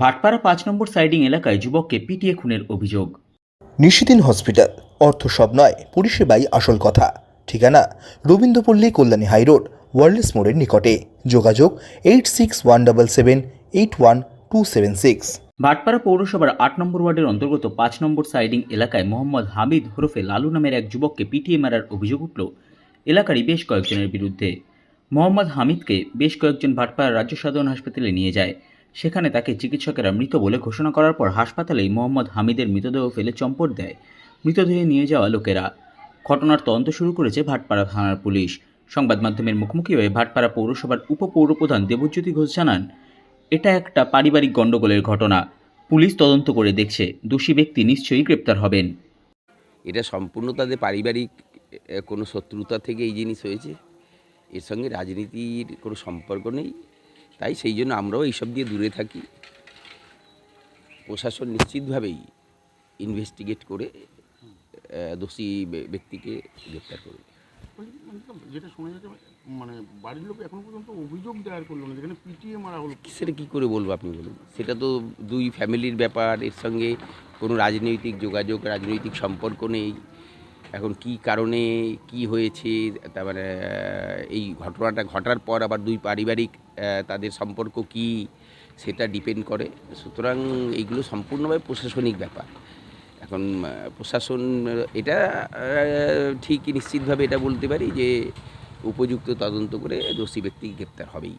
ভাটপাড়া পাঁচ নম্বর সাইডিং এলাকায় যুবককে পিটিয়ে খুনের অভিযোগ। নিশিদিন হসপিটাল। অর্থ সব নয় পরিষেবাই আসল কথা। ঠিকানা রবীন্দ্রপল্লী কল্যাণী হাইরোড ওয়ার্ল্ডস মোড়ের নিকটে। যোগাযোগ eight six one double seven eight one two seven six. Bhatpara পৌরসভার আট নম্বর ওয়ার্ডের অন্তর্গত পাঁচ নম্বর সাইডিং এলাকায় মোহাম্মদ হামিদ হরফে লালু নামের এক যুবককে পিটিয়ে মারার অভিযোগ উঠল এলাকারই বেশ কয়েকজনের বিরুদ্ধে। মোহাম্মদ হামিদকে বেশ কয়েকজন ভাটপাড়া রাজ্য সাধারণ হাসপাতালে নিয়ে যায়। সেখানে তাকে চিকিৎসকেরা মৃত বলে ঘোষণা করার পর হাসপাতালেই মোহাম্মদ হামিদের মৃতদেহ ফেলে চম্পট দেয়। মৃতদেহে নিয়ে যাওয়া লোকেরা ঘটনার তদন্ত শুরু করেছে ভাটপাড়া থানার পুলিশ। সংবাদ মাধ্যমের মুখোমুখি হয়ে ভাটপাড়া পৌরসভার উপপৌরপ্রধান দেবজ্যোতি ঘোষ জানান, এটা একটা পারিবারিক গণ্ডগোলের ঘটনা। পুলিশ তদন্ত করে দেখছে, দোষী ব্যক্তি নিশ্চয়ই গ্রেপ্তার হবেন। এটা সম্পূর্ণ তাদের পারিবারিক কোনো শত্রুতা থেকে এই জিনিস হয়েছে। এর সঙ্গে রাজনীতির কোনো সম্পর্ক নেই। তাই সেই জন্য আমরাও এইসব দিয়ে দূরে থাকি। প্রশাসন নিশ্চিতভাবেই ইনভেস্টিগেট করে দোষী ব্যক্তিকে গ্রেপ্তার করবে মানে যেটা শোনা যাচ্ছে মানে বাড়ির লোক এখনও পর্যন্ত অভিযোগ দায়ের করল না যেখানে পিটিয়ে মারা হলো। সেটা কী করে বলব আপনি বলুন? সেটা তো দুই ফ্যামিলির ব্যাপার এর সঙ্গে কোনো রাজনৈতিক যোগাযোগ রাজনৈতিক সম্পর্ক নেই। এখন কি কারণে, কি হয়েছে, তার মানে এই ঘটনাটা ঘটার পর আবার দুই পারিবারিক তাদের সম্পর্ক কি, সেটা ডিপেন্ড করে। সুতরাং এইগুলো সম্পূর্ণভাবে প্রশাসনিক ব্যাপার। এখন প্রশাসন, এটা ঠিক নিশ্চিতভাবে এটা বলতে পারি যে, উপযুক্ত তদন্ত করে দোষী ব্যক্তি গ্রেপ্তার হবেই।